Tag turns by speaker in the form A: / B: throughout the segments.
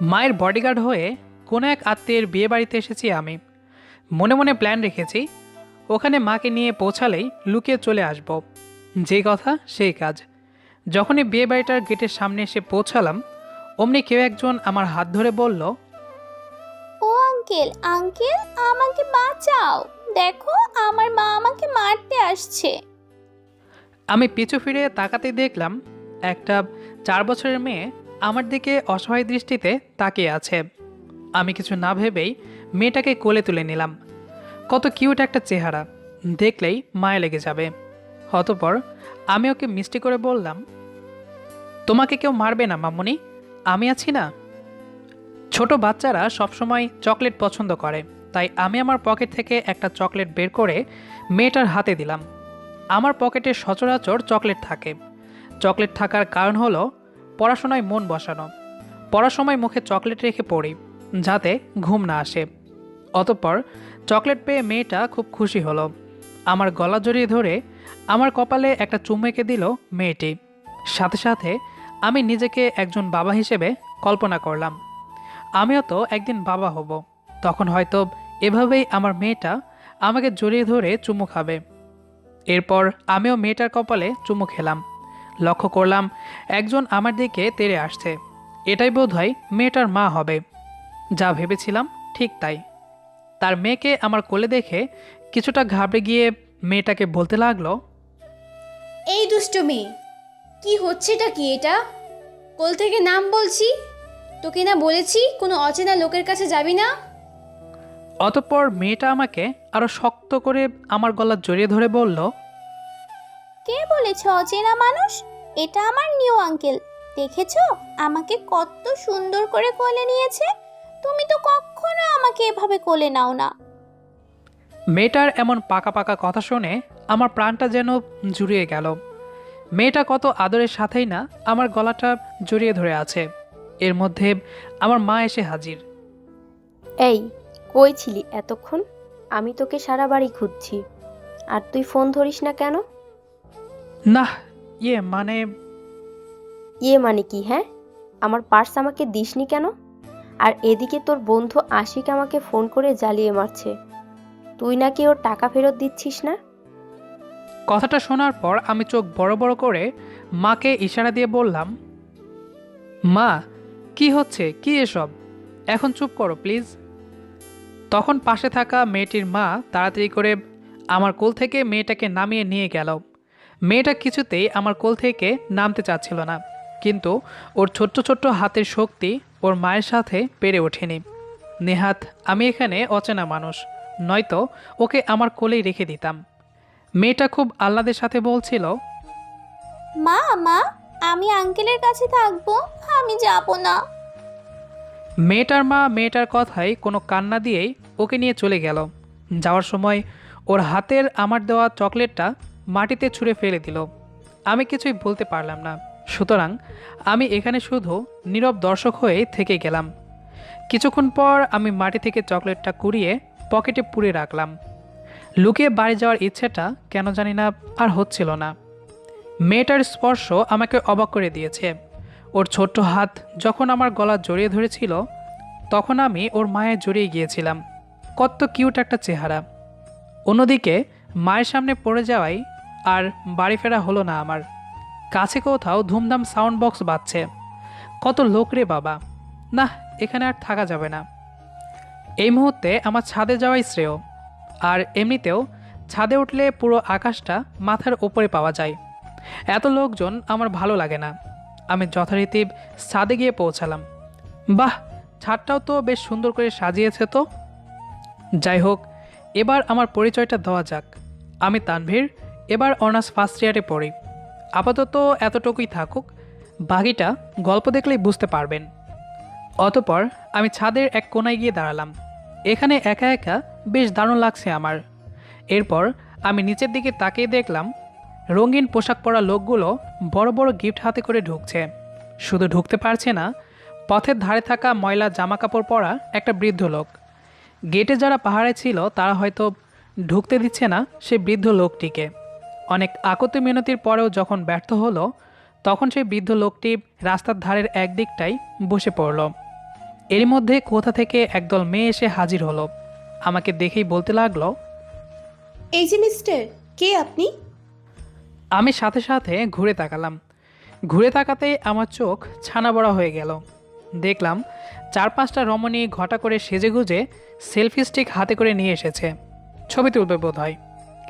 A: মায়ের বডিগার্ড হয়ে কোনো এক আত্মীয়ের বিয়ে বাড়িতে এসেছি আমি। মনে মনে প্ল্যান রেখেছি ওখানে মাকে নিয়ে পৌঁছালেই লুকিয়ে চলে আসব। যে কথা সেই কাজ। যখনই বিয়ে বাড়িটার গেটের সামনে এসে পৌঁছালাম অমনি কেউ একজন আমার হাত ধরে বলল
B: ও আঙ্কেল আঙ্কেল আমাকে বাঁচাও। দেখো আমার মা আমাকে মারতে আসছে।
A: আমি পিছু ফিরে তাকাতে দেখলাম একটা চার বছরের মেয়ে আমার দিকে অসহায় দৃষ্টিতে তাকিয়ে আছে। আমি কিছু না ভেবেই মেয়েটাকে কোলে তুলে নিলাম। কত কিউট একটা চেহারা। দেখলেই মায়া লেগে যাবে। অতপর আমি ওকে মিষ্টি করে বললাম, তোমাকে কেউ মারবে না, মামনি। আমি আছি না। ছোট বাচ্চারা সবসময় চকলেট পছন্দ করে, তাই আমি আমার পকেট থেকে একটা চকলেট বের করে মেয়েটার হাতে দিলাম। আমার পকেটে সচরাচর চকলেট থাকে। চকলেট থাকার কারণ হলো পড়াশোনায় মন বসানো। পড়ার সময় মুখে চকলেট রেখে পড়ি, যাতে ঘুম না আসে। অতঃপর চকলেট পেয়ে মেয়েটা খুব খুশি হলো। আমার গলা জড়িয়ে ধরে আমার কপালে একটা চুম এঁকে দিল মেয়েটি। সাথে সাথে আমি নিজেকে একজন বাবা হিসেবে কল্পনা করলাম। আমিও তো একদিন বাবা হব। তখন হয়তো এভাবেই আমার মেয়েটা আমাকে জড়িয়ে ধরে চুমু খাবে। এরপর আমিও মেয়েটার কপালে চুমু খেলাম। লক্ষ্য করলাম একজন আমার দিকে তেড়ে আসছে। এটাই বোধহয় মেয়েটার মা হবে। যা ভেবেছিলাম ঠিক তাই। তার মেয়েকে আমার কোলে দেখে কিছুটা ঘাবড়ে গিয়ে মেয়েটাকে বলতে লাগল
C: এই দুষ্ট মেয়ে কি হচ্ছেটা কি এটা? কোল থেকে নাম বলছি? তোকে না বলেছি কোনো অচেনা লোকের কাছে যাবি না?
A: অতঃপর মেয়েটা আমাকে আরও শক্ত করে আমার গলা জড়িয়ে ধরে বলল
B: কে বলেছে অচেনা মানুষ? এটা আমার নিউ আঙ্কেল। দেখেছ? আমাকে কত সুন্দর করে কোলে নিয়েছে। তুমি তো কখনো আমাকে এভাবে কোলে নাও না।
A: মেয়েটার এমন পাকা পাকা কথা শুনে আমার প্রাণটা যেন জুড়িয়ে গেল। মেয়েটা কত আদরের সাথেই না আমার গলাটা জড়িয়ে ধরে আছে। এর মধ্যে আমার মা এসে হাজির।
D: এই কই ছিলি এতক্ষণ? আমি তোকে সারা বাড়ি খুঁজছি। আর তুই ফোন ধরিস না কেন?
A: না ইয়ে মানে
D: ইয়ে মানে কি হ্যাঁ? আমার পার্স আমাকে দিসনি কেন? আর এদিকে তোর বন্ধু আশিক আমাকে ফোন করে জ্বালিয়ে মারছে। তুই নাকি ওর টাকা ফেরত দিচ্ছিস না?
A: কথাটা শোনার পর আমি চোখ বড় বড় করে মাকে ইশারা দিয়ে বললাম মা কি হচ্ছে? কি এসব? এখন চুপ করো প্লিজ। তখন পাশে থাকা মেয়েটির মা তাড়াতাড়ি করে আমার কোল থেকে মেয়েটাকে নামিয়ে নিয়ে গেল। মেয়েটা কিছুতেই আমার কোল থেকে নামতে চাচ্ছিল না কিন্তু ওর ছোট্ট ছোট্ট হাতের শক্তি ওর মায়ের সাথে পেরে ওঠেনি। নেহাত আমি এখানে অচেনা মানুষ নয়তো ওকে আমার কোলেই রেখে দিতাম। মেয়েটা খুব আহ্লাদের সাথে বলছিল
B: মা মা আমি আঙ্কেলের কাছে থাকব আমি যাব না।
A: মেয়েটার মা মেয়েটার কথায় কোনো কান্না দিয়েই ওকে নিয়ে চলে গেল। যাওয়ার সময় ওর হাতের আমার দেওয়া চকলেটটা মাটিতে ছুঁড়ে ফেলে দিল। আমি কিছুই বলতে পারলাম না। সুতরাং আমি এখানে শুধু নীরব দর্শক হয়ে থেকে গেলাম। কিছুক্ষণ পর আমি মাটি থেকে চকলেটটা কুড়িয়ে পকেটে পুড়ে রাখলাম। লুকিয়ে বাড়ি যাওয়ার ইচ্ছেটা কেন জানি না আর হচ্ছিল না। মেয়েটার স্পর্শ আমাকে অবাক করে দিয়েছে। ওর ছোট্ট হাত যখন আমার গলা জড়িয়ে ধরেছিল, তখন আমি ওর মায়ের জড়িয়ে গিয়েছিলাম। কত কিউট একটা চেহারা। অন্যদিকে মায়ের সামনে পড়ে যাওয়াই আর বাড়ি ফেরা হলো না আমার। কাছে কোথাও ধুমধাম সাউন্ড বক্স বাজছে। কত লোক রে বাবা। না এখানে আর থাকা যাবে না। এই মুহূর্তে আমার ছাদে যাওয়াই শ্রেয়। আর এমনিতেও ছাদে উঠলে পুরো আকাশটা মাথার ওপরে পাওয়া যায়। এত লোকজন আমার ভালো লাগে না। আমি যথারীতি ছাদে গিয়ে পৌঁছালাম। বাহ, ছাদটাও তো বেশ সুন্দর করে সাজিয়েছে তো। যাই হোক, এবার আমার পরিচয়টা দেওয়া যাক। আমি তানভীর এবার অনার্স ফার্স্ট ইয়ারে পড়ি। আপাতত এতটুকুই থাকুক, বাকিটা গল্প দেখলেই বুঝতে পারবেন। অতপর আমি ছাদের এক কোনায় গিয়ে দাঁড়ালাম। এখানে একা একা বেশ দারুণ লাগছে আমার। এরপর আমি নিচের দিকে তাকিয়ে দেখলাম, রঙিন পোশাক পরা লোকগুলো বড় বড় গিফট হাতে করে ঢুকছে। শুধু ঢুকতে পারছে না, পথের ধারে থাকা ময়লা জামা কাপড় পরা একটা বৃদ্ধ লোক। গেটে যারা পাহাড়ে ছিল, তারা হয়তো ঢুকতে দিচ্ছে না সেই বৃদ্ধ লোকটিকে। অনেক আকতি মিনতির পরেও যখন ব্যর্থ হলো তখন সেই বৃদ্ধ লোকটি রাস্তার ধারের একদিকটাই বসে পড়ল। এর মধ্যে কোথা থেকে একদল মেয়ে এসে হাজির হলো। আমাকে দেখেই বলতে লাগল
E: এই যে মিস্টার কে আপনি?
A: আমি সাথে সাথে ঘুরে তাকালাম। ঘুরে তাকাতে আমার চোখ ছানা বড়া হয়ে গেল। দেখলাম চার পাঁচটা রমণী ঘটা করে সেজেগুজে সেলফি স্টিক হাতে করে নিয়ে এসেছে। ছবি তুলবে বোধ হয়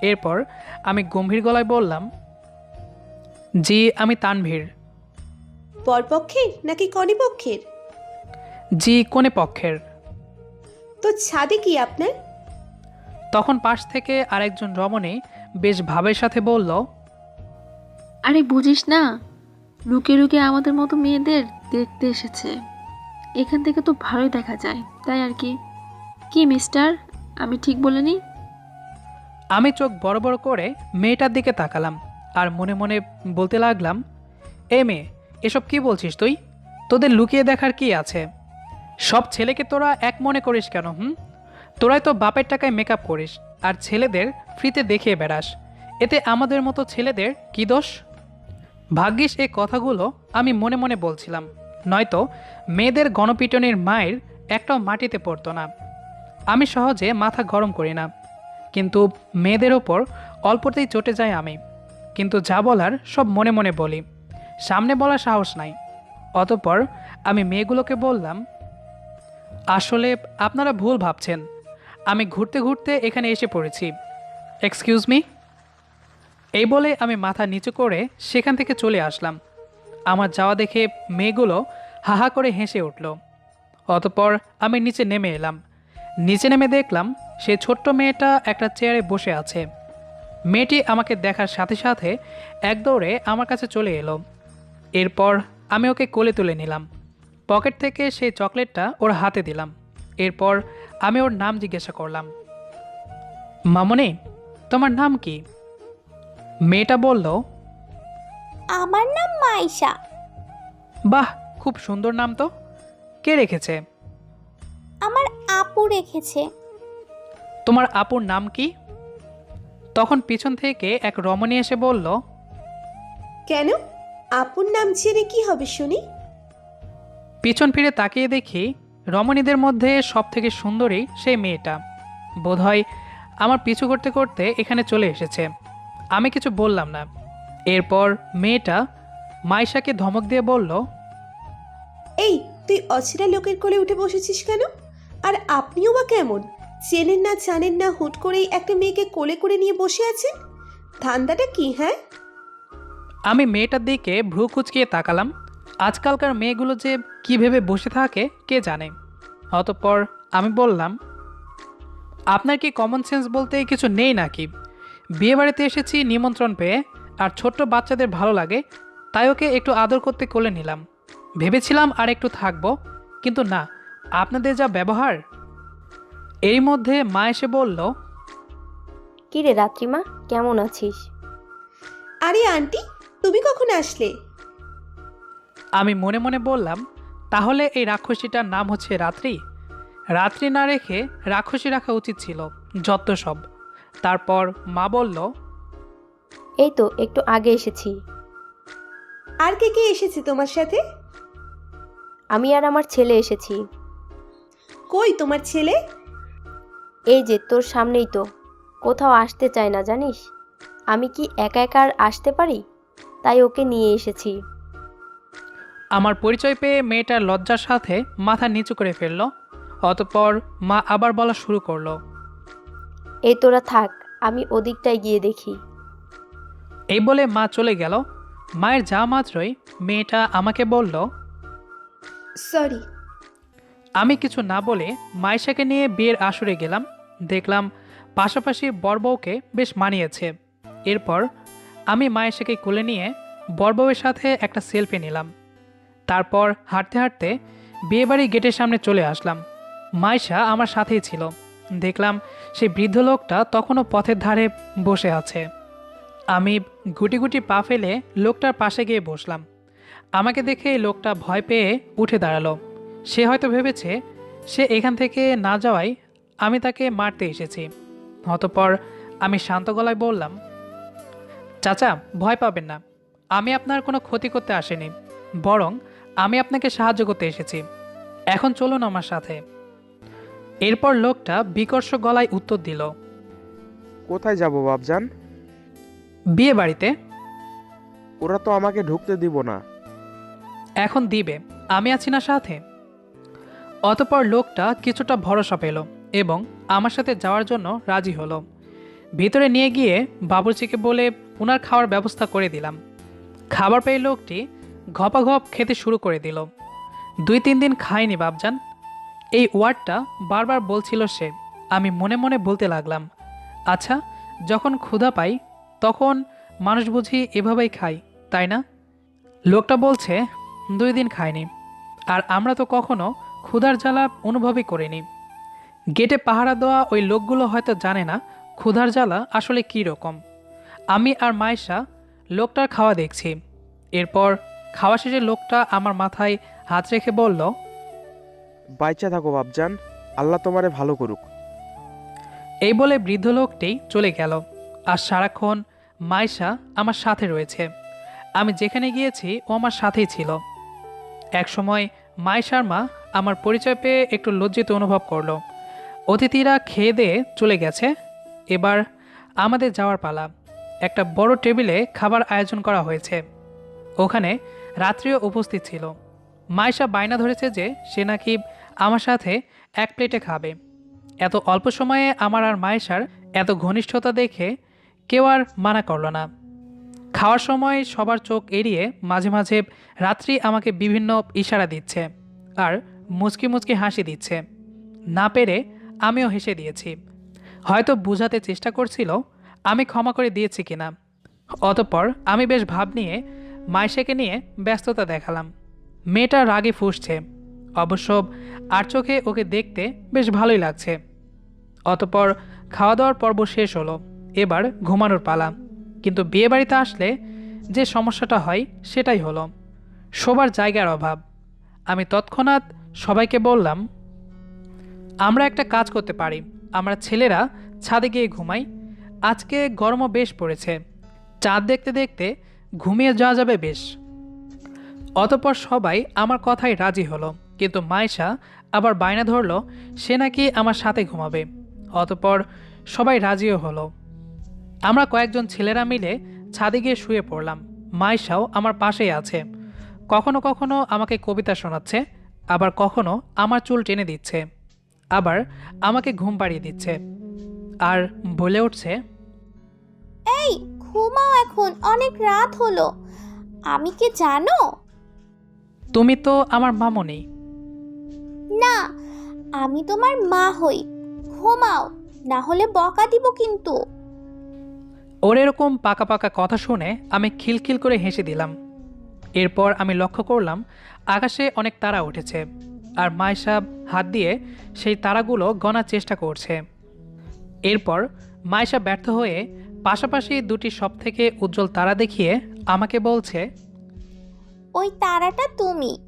A: এরপর আমি গম্ভীর গলায় বললাম জি আমি তানভীর।
E: পরপক্ষের নাকি কনে পক্ষের
A: জি কোনে পক্ষের
E: তো ছাদে কি আপনার?
A: তখন পাশ থেকে আরেকজন রমণী বেশ ভাবের সাথে বলল
F: আরে বুঝিস না লুকে লুকে আমাদের মতো মেয়েদের দেখতে এসেছে। এখান থেকে তো ভালোই দেখা যায় তাই আর কি? কি মিস্টার? আমি ঠিক বলিনি?
A: আমি চোখ বড় বড় করে মেয়েটার দিকে তাকালাম আর মনে মনে বলতে লাগলাম, এ মেয়ে, এসব কি বলছিস তুই? তোদের লুকিয়ে দেখার কি আছে? সব ছেলেকে তোরা এক মনে করিস কেন, হুম? তোরাই তো বাপের টাকায় মেকআপ করিস আর ছেলেদের ফ্রিতে দেখিয়ে বেড়াস। এতে আমাদের মতো ছেলেদের কি দোষ? ভাগ্যিস এই কথাগুলো আমি মনে মনে বলছিলাম, নয়তো মেয়েদের গণপিটনের মায়ের একটাও মাটিতে পড়তো না। আমি সহজে মাথা গরম করি না। কিন্তু মেয়েদের ওপর অল্পতেই চটে যায় আমি। কিন্তু যা বলার সব মনে মনে বলি। সামনে বলার সাহস নাই। অতপর আমি মেয়েগুলোকে বললাম, আসলে আপনারা ভুল ভাবছেন। আমি ঘুরতে ঘুরতে এখানে এসে পড়েছি। এক্সকিউজ মি এই বলে আমি মাথা নিচু করে সেখান থেকে চলে আসলাম। আমার যাওয়া দেখে মেয়েগুলো হাহা করে হেসে উঠল। অতপর আমি নিচে নেমে এলাম। নিচে নেমে দেখলাম সে ছোট্ট মেয়েটা একটা চেয়ারে বসে আছে। মেয়েটি আমাকে দেখার সাথে সাথে এক দৌড়ে আমার কাছে চলে এলো। এরপর আমি ওকে কোলে তুলে নিলাম। পকেট থেকে সেই চকলেটটা ওর হাতে দিলাম। এরপর আমি ওর নাম জিজ্ঞাসা করলাম মামনি তোমার নাম কি? মেয়েটা বলল
B: আমার নাম মাইশা।
A: বাহ খুব সুন্দর নাম তো। কে রেখেছে?
B: আমার আপু রেখেছে।
A: তোমার আপুর নাম কি? তখন পিছন থেকে এক রমণী এসে বলল
E: কেন? আপুর নাম জেনে কি হবে শুনি?
A: পিছন ফিরে তাকিয়ে দেখি রমণীদের মধ্যে সব থেকে সুন্দরী সেই মেয়েটা। বোধহয় আমার পিছু করতে করতে এখানে চলে এসেছে। আমি কিছু বললাম না। এরপর মেয়েটা মাইশাকে ধমক দিয়ে বলল
E: এই তুই অচেনা লোকের কোলে উঠে বসেছিস কেন? আর আপনিও বা কেমন? চেনেন না জানেন না হুট করেই একটা মেয়েকে কোলে করে নিয়ে বসে আছেন? ধান্দাটা কি হ্যাঁ?
A: আমি মেয়েটার দিকে ভ্রু কুচকিয়ে তাকালাম। আজকালকার মেয়েগুলো যে কী ভেবে বসে থাকে, কে জানে? অতঃপর আমি বললাম, আপনার কি কমন সেন্স বলতে কিছু নেই নাকি? বিয়ে বাড়িতে এসেছি নিমন্ত্রণ পেয়ে, আর ছোট্ট বাচ্চাদের ভালো লাগে, তাই ওকে একটু আদর করতে কোলে নিলাম। ভেবেছিলাম আর একটু থাকব, কিন্তু না আপনাদের যা ব্যবহার? এর মধ্যে মা এসে বলল
D: কিরে রাত্রিমা কেমন আছিস?
E: আরে আন্টি তুমি কখন আসলে?
A: আমি মনে মনে বললাম তাহলে এই রাক্ষসীটার নাম হচ্ছে রাত্রি। রাত্রি না রেখে রাক্ষসী রাখা উচিত ছিল যত সব। তারপর মা বলল
D: এই তো একটু আগে এসেছি।
E: আর কে কে এসেছে তোমার সাথে?
D: আমি আর আমার ছেলে এসেছি।
E: কই তোমার ছেলে?
D: এই যে তোর সামনেই তো। কোথাও আসতে চায় না জানিস? আমি কি একা একা আর আসতে পারি? তাই ওকে নিয়ে এসেছি।
A: আমার পরিচয় পেয়ে মেয়েটার লজ্জার সাথে মাথা নিচু করে ফেলল। অতপর মা আবার বলা শুরু করল।
D: এই তোরা থাক আমি ওদিকটায় গিয়ে দেখি।
A: এই বলে মা চলে গেল। মায়ের যা মাত্রই মেয়েটা আমাকে বলল
E: সরি
A: আমি কিছু না বলে মাইশাকে নিয়ে বিয়ের আসরে গেলাম। দেখলাম পাশাপাশি বরবউকে বেশ মানিয়েছে। এরপর আমি মায়েশাকে কোলে নিয়ে বরবউয়ের সাথে একটা সেলফি নিলাম। তারপর হাঁটতে হাঁটতে বিয়েবাড়ি গেটের সামনে চলে আসলাম। মাইশা আমার সাথেই ছিল। দেখলাম সেই বৃদ্ধ লোকটা তখনও পথের ধারে বসে আছে। আমি গুটি গুটি পা ফেলে লোকটার পাশে গিয়ে বসলাম। আমাকে দেখে লোকটা ভয় পেয়ে উঠে দাঁড়াল। সে হয়তো ভেবেছে সে এখান থেকে না যাওয়ায় আমি তাকে মারতে এসেছি। অতপর আমি শান্ত গলায় বললাম চাচা ভয় পাবেন না। আমি আপনার কোনো ক্ষতি করতে আসিনি বরং আমি আপনাকে সাহায্য করতে এসেছি। এখন চলুন আমার সাথে। এরপর লোকটা বিকর্ষ গলায় উত্তর দিল
G: কোথায় যাব বাবজান
A: বিয়ে বাড়িতে।
G: ওরা তো আমাকে ঢুকতে দিব না।
A: এখন দিবে। আমি আছি না সাথে? অতপর লোকটা কিছুটা ভরসা পেল এবং আমার সাথে যাওয়ার জন্য রাজি হলো। ভিতরে নিয়ে গিয়ে বাবুর্চিকে বলে ওনার খাওয়ার ব্যবস্থা করে দিলাম। খাবার পেয়ে লোকটি ঘপাঘপ খেতে শুরু করে দিল। দুই তিন দিন খায়নি বাবজান এই ওয়ার্ডটা বারবার বলছিল সে। আমি মনে মনে বলতে লাগলাম আচ্ছা যখন ক্ষুধা পাই, তখন মানুষ বুঝি এভাবেই খায়, তাই না? লোকটা বলছে, দুই দিন খায়নি। আর আমরা তো কখনো ক্ষুধার জ্বালা অনুভবই করিনি। গেটে পাহারা দেওয়া ওই লোকগুলো হয়তো জানে না ক্ষুধার জ্বালা আসলে কী রকম। আমি আর মায়েশা লোকটার খাওয়া দেখছি। এরপর খাওয়া শেষে লোকটা আমার মাথায় হাত রেখে বলল
G: বাইচা থাকো বাবজান আল্লাহ তোমারে ভালো করুক।
A: এই বলে বৃদ্ধ লোকটি চলে গেল আর সারাক্ষণ মাইশা আমার সাথে রয়েছে। আমি যেখানে গিয়েছি ও আমার সাথেই ছিল। একসময় মাইশার মা আমার পরিচয় পেয়ে একটু লজ্জিত অনুভব করল। অতিথিরা খেয়ে দিয়ে চলে গেছে। এবার আমাদের যাওয়ার পালা। একটা বড় টেবিলে খাবার আয়োজন করা হয়েছে। ওখানে রাত্রিও উপস্থিত ছিল। মাইশা বায়না ধরেছে যে সে নাকি আমার সাথে এক প্লেটে খাবে। এত অল্প সময়ে আমার আর মায়েশার এত ঘনিষ্ঠতা দেখে কেউ আর মানা করল না। খাওয়ার সময় সবার চোখ এড়িয়ে মাঝে মাঝে রাত্রি আমাকে বিভিন্ন ইশারা দিচ্ছে। আর মুচকি মুচকি হাসি দিচ্ছে। না পেরে আমিও হেসে দিয়েছি। হয়তো বোঝাতে চেষ্টা করছিল, আমি ক্ষমা করে দিয়েছি কিনা। অতপর আমি বেশ ভাব নিয়ে মাইশাকে নিয়ে ব্যস্ততা দেখালাম। মেয়েটা রাগে ফুসছে। অবশ্য আর চোখে ওকে দেখতে বেশ ভালোই লাগছে। অতপর খাওয়া দাওয়ার পর্ব শেষ হলো। এবার ঘুমানোর পালা। কিন্তু বিয়েবাড়িতে আসলে যে সমস্যাটা হয়, সেটাই হলো। শোবার জায়গার অভাব। আমি তৎক্ষণাৎ সবাইকে বললাম, আমরা একটা কাজ করতে পারি। আমরা ছেলেরা ছাদে গিয়ে ঘুমাই। আজকে গরমও বেশ পড়েছে। চাঁদ দেখতে দেখতে ঘুমিয়ে যাওয়া যাবে বেশ। অতপর সবাই আমার কথাই রাজি হলো, কিন্তু মায়েশা আবার বায়না ধরলো, সে নাকি আমার সাথে ঘুমাবে। অতপর সবাই রাজিও হলো। আমরা কয়েকজন ছেলেরা মিলে ছাদে গিয়ে শুয়ে পড়লাম। মায়েশাও আমার পাশেই আছে। কখনো কখনো আমাকে কবিতা শোনাচ্ছে। আবার কখনো আমার চুল টেনে দিচ্ছে আবার আমাকে ঘুম পাড়িয়ে দিচ্ছে আর বলে উঠছে
B: এই ঘুমাও এখন অনেক রাত হলো। আমি কি জানো?
A: তুমি তো আমার মামনি
B: না আমি তোমার মা হই। ঘুমাও না হলে বকা দিব কিন্তু।
A: ওর এরকম পাকা পাকা কথা শুনে আমি খিলখিল করে হেসে দিলাম। এরপর আমি লক্ষ্য করলাম আকাশে অনেক তারা উঠেছে আর মায়েশা হাত দিয়ে সেই তারাগুলো গণার চেষ্টা করছে। এরপর মায়েশা ব্যর্থ হয়ে পাশাপাশি দুটি সব থেকে উজ্জ্বল তারা দেখিয়ে আমাকে বলছে
B: ওই তারাটা তুমি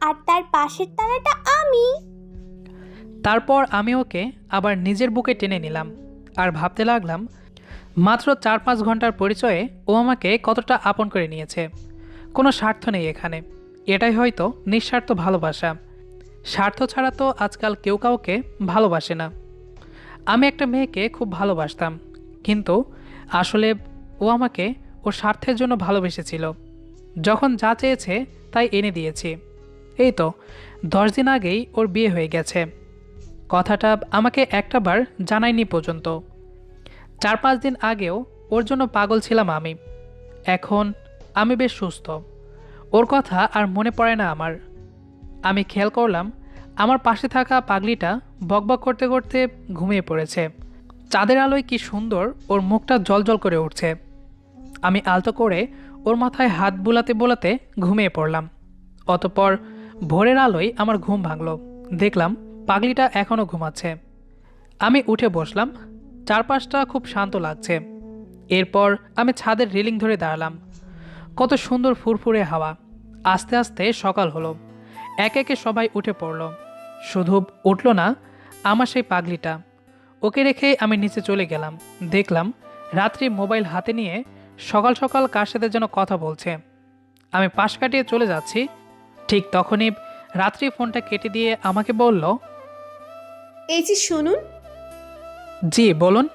B: আর তার পাশের তারাটা আমি।
A: তারপর আমি ওকে আবার নিজের বুকে টেনে নিলাম আর ভাবতে লাগলাম মাত্র চার পাঁচ ঘণ্টার পরিচয়ে ও আমাকে কতটা আপন করে নিয়েছে। কোনো স্বার্থ নেই এখানে। এটাই হয়তো নিঃস্বার্থ ভালোবাসা। স্বার্থ ছাড়া তো আজকাল কেউ কাউকে ভালোবাসে না। আমি একটা মেয়েকে খুব ভালোবাসতাম, কিন্তু আসলে ও আমাকে ওর স্বার্থের জন্য ভালোবেসেছিল। যখন যা চেয়েছে তাই এনে দিয়েছি। এই তো, দশ দিন আগেই ওর বিয়ে হয়ে গেছে। কথাটা আমাকে একটাবার জানায়নি পর্যন্ত। চার পাঁচ দিন আগেও ওর জন্য পাগল ছিলাম আমি। এখন আমি বেশ সুস্থ। ওর কথা আর মনে পড়ে না আমার। আমি খেয়াল করলাম, আমার পাশে থাকা পাগলিটা বকবক করতে করতে ঘুমিয়ে পড়েছে। চাঁদের আলোয় কি সুন্দর ওর মুখটা জলজল করে উঠছে। আমি আলতো করে ওর মাথায় হাত বুলাতে বোলাতে ঘুমিয়ে পড়লাম। অতপর ভোরের আলোয় আমার ঘুম ভাঙলো। দেখলাম পাগলিটা এখনও ঘুমাচ্ছে। আমি উঠে বসলাম, চারপাশটা খুব শান্ত লাগছে। এরপর আমি ছাদের রেলিং ধরে দাঁড়ালাম। কত সুন্দর ফুরফুরে হাওয়া। আস্তে আস্তে সকাল হলো। একে একে সবাই উঠে পড়ল। শুধু উঠল না আমার সেই পাগলিটা। ওকে রেখে আমি নিচে চলে গেলাম। দেখলাম রাত্রি মোবাইল হাতে নিয়ে সকাল সকাল কার সাথে যেন কথা বলছে। আমি পাশ কাটিয়ে চলে যাচ্ছি। ঠিক তখনই রাত্রি ফোনটা কেটে দিয়ে আমাকে বলল
E: এই যে শুনুন।
A: জি বলুন।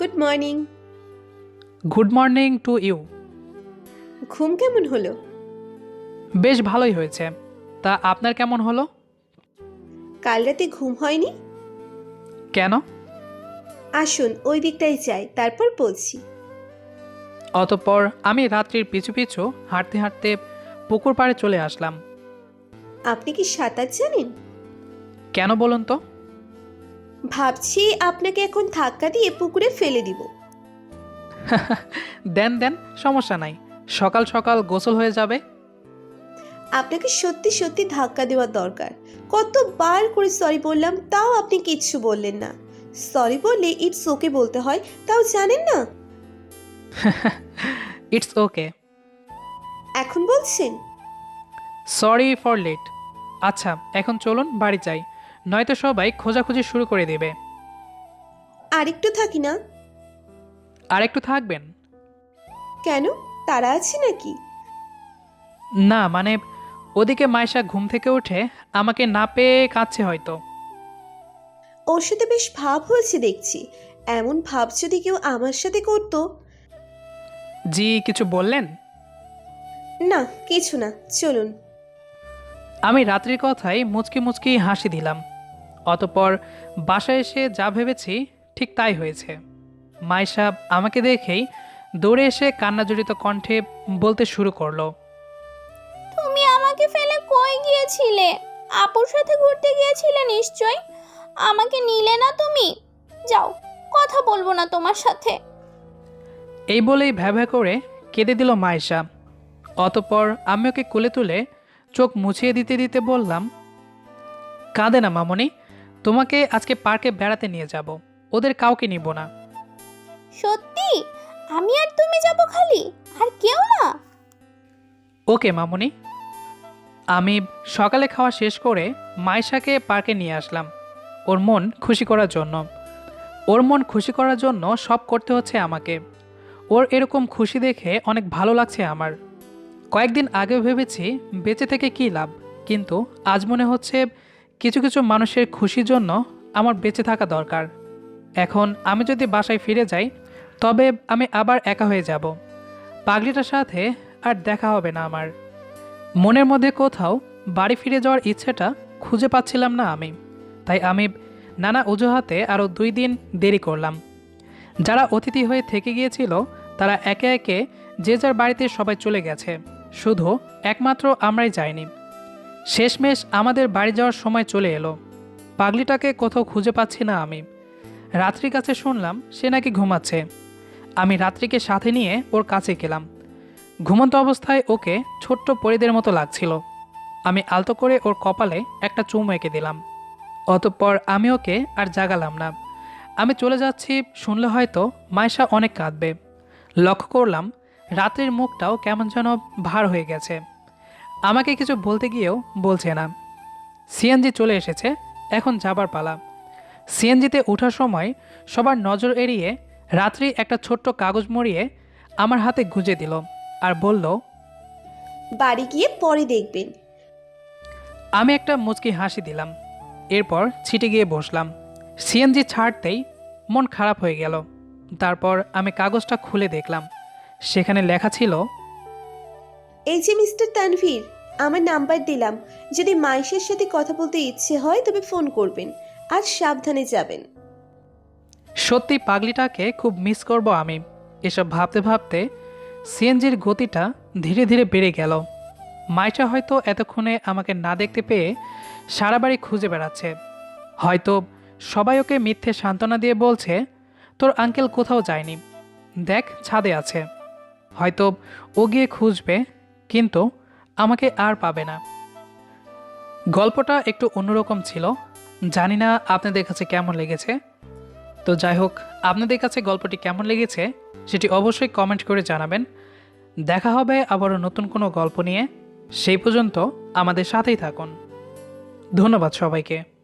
E: Good morning
A: good morning to you
E: ঘুম কেমন হলো?
A: বেশ ভালোই হয়েছে। তা আপনার কেমন হলো?
E: কাল রাতে ঘুম হয়নি?
A: কেন?
E: আসুন ওই দিকটাই যাই তারপর বলছি।
A: অতঃপর আমি রাত্রির পিছু পিছু হাঁটতে হাঁটতে পুকুর পাড়ে চলে আসলাম।
E: আপনি কি সাঁতার জানেন?
A: কেন বলুন তো?
E: ভাবছি আপনাকে এখন ধাক্কা দিয়ে পুকুরে ফেলে দিব।
A: দেন দেন সমস্যা নাই। সকাল সকাল গোসল হয়ে যাবে?
E: আপনাকে সত্যি সত্যি ধাক্কা দেওয়া দরকার। কতবার করে সরি বললাম তাও আপনি কিচ্ছু বললেন না। সরি বললে ইটস ওকে বলতে হয় তাও জানেন না?
A: ইটস ওকে
E: এখন বলছেন?
A: সরি ফর লেট আচ্ছা এখন চলুন বাড়ি যাই। নয়তো সবাই খোঁজাখুঁজি শুরু করে দেবে।
E: আরেকটু থাকি না?
A: আর একটু থাকবেন?
E: কেন? তারা আছে নাকি?
A: না মানে ওদিকে মাইশা ঘুম থেকে উঠে আমাকে না পেয়ে কাঁদছে হয়তো।
E: ওর সাথে বেশ ভাব হয়েছে দেখছি। এমন ভাব যদি কেউ আমার সাথে করতো?
A: জি কিছু বললেন?
E: না কিছু না চলুন।
A: আমি রাত্রির কথায় মুচকি মুচকি হাসি দিলাম। অতপর বাসায় এসে যা ভেবেছি ঠিক তাই হয়েছে। মাইশা আমাকে দেখেই দৌড়ে এসে কান্নাজড়িত কণ্ঠে বলতে শুরু করল
B: তুমি আমাকে ফেলে কই গিয়েছিলে? আপুর সাথে ঘুরতে গিয়েছিলে নিশ্চয়? আমাকে নিলে না তুমি? যাও কথা বলব না তোমার সাথে।
A: এই বলেই ভ্যাভ্যা করে কেঁদে দিল মায়েশা। অতপর আমি ওকে কোলে তুলে চোখ মুছিয়ে দিতে দিতে বললাম কাঁদে না মামনি তোমাকে আজকে পার্কে বেড়াতে নিয়ে যাব। ওদের কাউকে নিব না।
B: সত্যি? আমি আর তুমি যাব খালি, আর কেউ না।
A: ওকে, মামনি। আমি সকালে খাওয়া শেষ করে মাইশাকে পার্কে নিয়ে আসলাম। ওর মন খুশি করার জন্য। ওর মন খুশি করার জন্য সব করতে হচ্ছে আমাকে। ওর এরকম খুশি দেখে অনেক ভালো লাগছে আমার। কয়েকদিন আগে ভেবেছি বেঁচে থেকে কী লাভ, কিন্তু আজ মনে হচ্ছে কিছু কিছু মানুষের খুশির জন্য আমার বেঁচে থাকা দরকার। এখন আমি যদি বাসায় ফিরে যাই তবে আমি আবার একা হয়ে যাব। পাগলিটার সাথে আর দেখা হবে না আমার। মনের মধ্যে কোথাও বাড়ি ফিরে যাওয়ার ইচ্ছেটা খুঁজে পাচ্ছিলাম না আমি। তাই আমি নানা অজুহাতে আরও দুই দিন দেরি করলাম। যারা অতিথি হয়ে থেকে গিয়েছিল, তারা একে একে যে যার বাড়িতে সবাই চলে গেছে। শুধু একমাত্র আমরাই যাইনি। শেষমেশ আমাদের বাড়ি যাওয়ার সময় চলে এলো। পাগলিটাকে কোথাও খুঁজে পাচ্ছি না আমি। রাত্রির কাছে শুনলাম সে নাকি ঘুমাচ্ছে। আমি রাত্রিকে সাথে নিয়ে ওর কাছে গেলাম। ঘুমন্ত অবস্থায় ওকে ছোট্ট পরিদের মতো লাগছিল। আমি আলতো করে ওর কপালে একটা চুমু এঁকে দিলাম। অতঃপর আমি ওকে আর জাগালাম না। আমি চলে যাচ্ছি, শুনলে হয়তো মায়েশা অনেক কাঁদবে। লক্ষ্য করলাম, রাত্রির মুখটাও কেমন যেন ভার হয়ে গেছে। আমাকে কিছু বলতে গিয়েও বলছে না। সিএনজি চলে এসেছে, এখন যাবার পালা। সিএনজিতে ওঠার সময় সবার নজর এড়িয়ে রাত্রি একটা ছোট্ট কাগজ মরিয়ে আমার হাতে গুঁজে দিল আর বলল
E: বাড়ি গিয়ে পরে দেখবেন।
A: আমি একটা মুচকি হাসি দিলাম। এরপর ছিটে গিয়ে বসলাম। সিএনজি ছাড়তেই মন খারাপ হয়ে গেল। তারপর আমি কাগজটা খুলে দেখলাম। সেখানে লেখা ছিল
E: এই যে মিস্টার তানভীর আমার নাম্বার দিলাম। যদি মাইশের সাথে কথা বলতে ইচ্ছে হয় তবে ফোন করবেন। আর সাবধানে যাবেন।
A: সত্যি পাগলিটাকে খুব মিস করব আমি। এসব ভাবতে ভাবতে সিএনজির গতিটা ধীরে ধীরে বেড়ে গেল। মাইটা হয়তো এতক্ষণে আমাকে না দেখতে পেয়ে সারা বাড়ি খুঁজে বেড়াচ্ছে। হয়তো সবাই ওকে মিথ্যে সান্ত্বনা দিয়ে বলছে, তোর আঙ্কেল কোথাও যায়নি। দেখ, ছাদে আছে। হয়তো ও গিয়ে খুঁজবে, কিন্তু আমাকে আর পাবে না। গল্পটা একটু অন্যরকম ছিল। জানি না আপনাদের কাছে কেমন লেগেছে। তো যাই হোক, আপনাদের কাছে গল্পটি কেমন লেগেছে সেটি অবশ্যই কমেন্ট করে জানাবেন। দেখা হবে আবারও নতুন কোনো গল্প নিয়ে। সেই পর্যন্ত আমাদের সাথেই থাকুন। ধন্যবাদ সবাইকে।